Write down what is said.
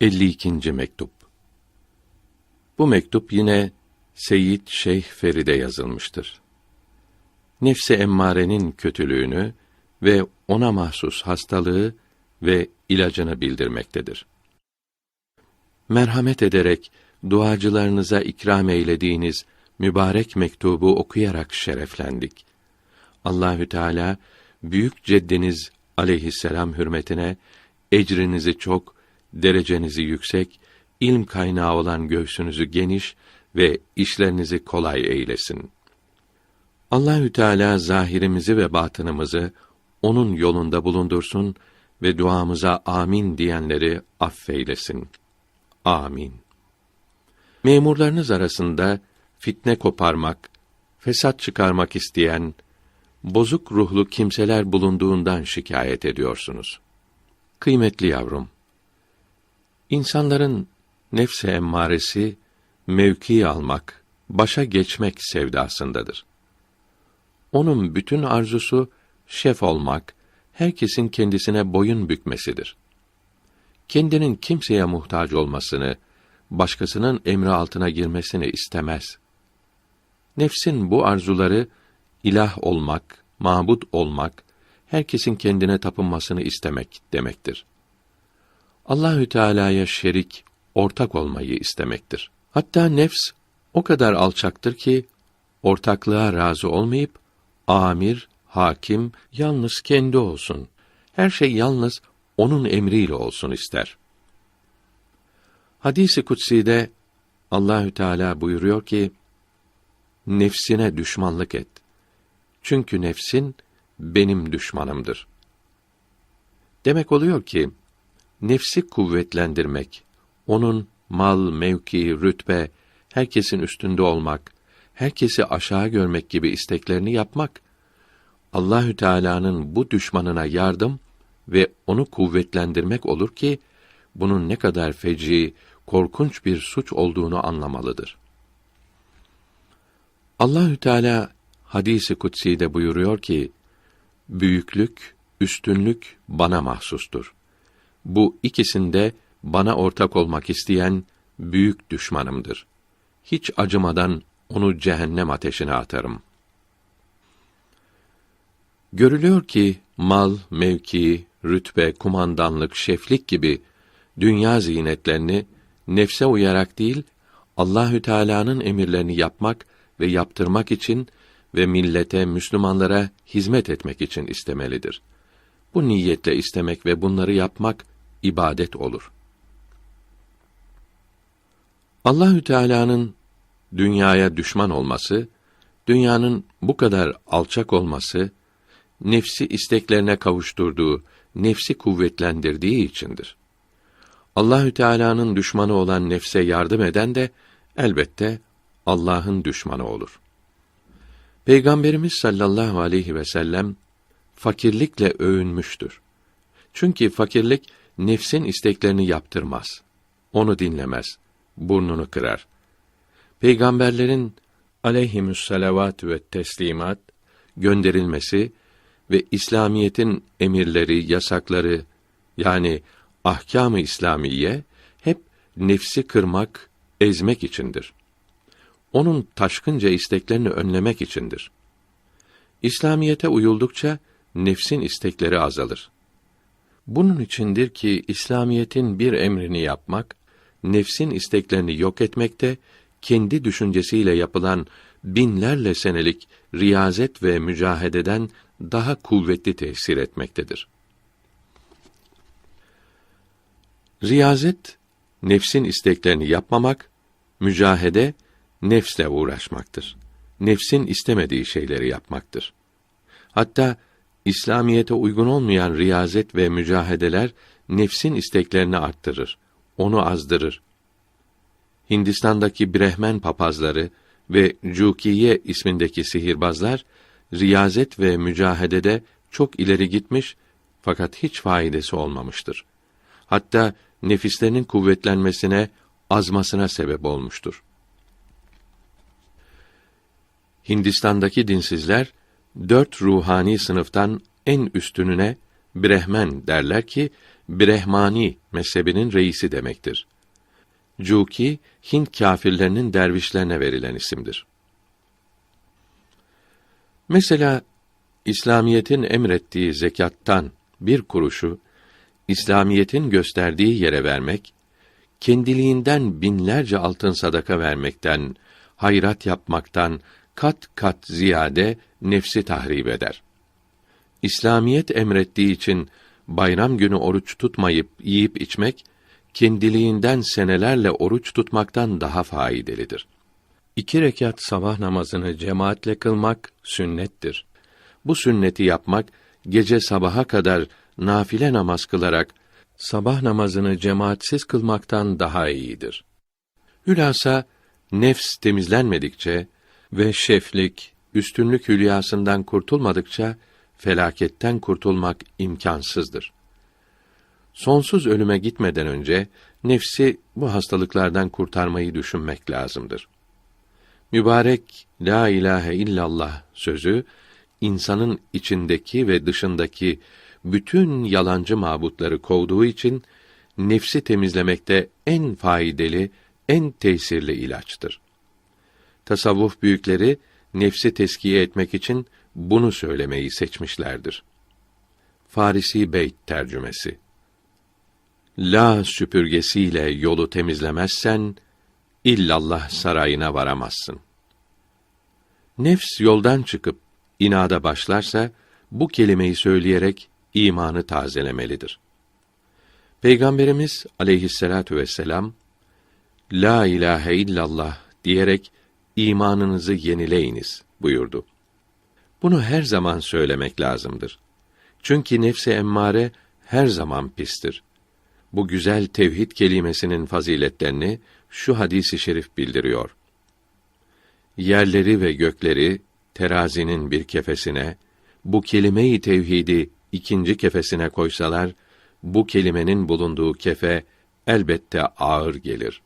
52. mektup. Bu mektup yine Seyyid Şeyh Feride yazılmıştır. Nefsi emmarenin kötülüğünü ve ona mahsus hastalığı ve ilacını bildirmektedir. Merhamet ederek duacılarınıza ikram eylediğiniz mübarek mektubu okuyarak şereflendik. Allahü Teala büyük ceddiniz aleyhisselam hürmetine ecrinizi çok, derecenizi yüksek, ilm kaynağı olan göğsünüzü geniş ve işlerinizi kolay eylesin. Allahü Teala zahirimizi ve batınımızı onun yolunda bulundursun ve duamıza amin diyenleri affeylesin. Amin. Memurlarınız arasında fitne koparmak, fesat çıkarmak isteyen bozuk ruhlu kimseler bulunduğundan şikayet ediyorsunuz. Kıymetli yavrum, insanların nefse emmaresi mevki almak, başa geçmek sevdasındadır. Onun bütün arzusu şef olmak, herkesin kendisine boyun bükmesidir. Kendinin kimseye muhtaç olmasını, başkasının emri altına girmesini istemez. Nefsin bu arzuları ilah olmak, mabut olmak, herkesin kendine tapınmasını istemek demektir. Allahü Teala'ya şerik, ortak olmayı istemektir. Hatta nefs o kadar alçaktır ki ortaklığa razı olmayıp amir, hakim yalnız kendi olsun. Her şey yalnız onun emriyle olsun ister. Hadisi kutsi'de Allahü Teala buyuruyor ki: Nefsine düşmanlık et. Çünkü nefsin benim düşmanımdır. Demek oluyor ki nefsi kuvvetlendirmek, onun mal, mevki, rütbe, herkesin üstünde olmak, herkesi aşağı görmek gibi isteklerini yapmak Allahü Teala'nın bu düşmanına yardım ve onu kuvvetlendirmek olur ki bunun ne kadar feci, korkunç bir suç olduğunu anlamalıdır. Allahü Teala hadisi kutsi'de buyuruyor ki büyüklük, üstünlük bana mahsustur. Bu ikisinde bana ortak olmak isteyen büyük düşmanımdır. Hiç acımadan onu cehennem ateşine atarım. Görülüyor ki mal, mevki, rütbe, kumandanlık, şeflik gibi dünya zinetlerini nefse uyarak değil, Allahü Teala'nın emirlerini yapmak ve yaptırmak için ve millete, Müslümanlara hizmet etmek için istemelidir. Bu niyetle istemek ve bunları yapmak ibadet olur. Allahü Teala'nın dünyaya düşman olması, dünyanın bu kadar alçak olması, nefsi isteklerine kavuşturduğu, nefsi kuvvetlendirdiği içindir. Allahü Teala'nın düşmanı olan nefse yardım eden de elbette Allah'ın düşmanı olur. Peygamberimiz sallallahu aleyhi ve sellem fakirlikle övünmüştür. Çünkü fakirlik nefsin isteklerini yaptırmaz. Onu dinlemez. Burnunu kırar. Peygamberlerin aleyhimüsselavat ve teslimat gönderilmesi ve İslamiyetin emirleri, yasakları yani ahkâm-ı İslamiye hep nefsi kırmak, ezmek içindir. Onun taşkınca isteklerini önlemek içindir. İslamiyete uyuldukça nefsin istekleri azalır. Bunun içindir ki İslamiyetin bir emrini yapmak, nefsin isteklerini yok etmekte, kendi düşüncesiyle yapılan binlerle senelik riyazet ve mücahededen daha kuvvetli tesir etmektedir. Riyazet, nefsin isteklerini yapmamak, mücahede, nefsle uğraşmaktır. Nefsin istemediği şeyleri yapmaktır. Hatta İslamiyete uygun olmayan riyazet ve mücahedeler nefsin isteklerini arttırır, onu azdırır. Hindistan'daki Brehmen papazları ve Cukiye ismindeki sihirbazlar riyazet ve mücahedede çok ileri gitmiş fakat hiç faydası olmamıştır. Hatta nefislerinin kuvvetlenmesine, azmasına sebep olmuştur. Hindistan'daki dinsizler dört ruhani sınıftan en üstününe Brehmen derler ki Brehmani mezhebinin reisi demektir. Cuki, Hint kâfirlerinin dervişlerine verilen isimdir. Mesela İslamiyetin emrettiği zekattan bir kuruşu İslamiyetin gösterdiği yere vermek kendiliğinden binlerce altın sadaka vermekten, hayrat yapmaktan kat kat ziyade nefsi tahrip eder. İslamiyet emrettiği için bayram günü oruç tutmayıp yiyip içmek kendiliğinden senelerle oruç tutmaktan daha faydalıdır. İki rekat sabah namazını cemaatle kılmak sünnettir. Bu sünneti yapmak gece sabaha kadar nafile namaz kılarak sabah namazını cemaatsiz kılmaktan daha iyidir. Hülasa nefs temizlenmedikçe ve şeflik, üstünlük hülyasından kurtulmadıkça felaketten kurtulmak imkansızdır. Sonsuz ölüme gitmeden önce nefsi bu hastalıklardan kurtarmayı düşünmek lazımdır. Mübarek la ilahe illallah sözü insanın içindeki ve dışındaki bütün yalancı mabutları kovduğu için nefsi temizlemekte en faydalı, en tesirli ilaçtır. Tasavvuf büyükleri nefsi teskiye etmek için bunu söylemeyi seçmişlerdir. Farisi Beyt tercümesi La süpürgesiyle yolu temizlemezsen illallah sarayına varamazsın. Nefs yoldan çıkıp inada başlarsa bu kelimeyi söyleyerek imanı tazelemelidir. Peygamberimiz aleyhisselatu vesselam La ilahe illallah diyerek imanınızı yenileyiniz buyurdu. Bunu her zaman söylemek lazımdır. Çünkü nefse emmare her zaman pistir. Bu güzel tevhid kelimesinin faziletlerini şu hadisi şerif bildiriyor. Yerleri ve gökleri terazinin bir kefesine, bu kelime-i tevhidi ikinci kefesine koysalar, bu kelimenin bulunduğu kefe elbette ağır gelir.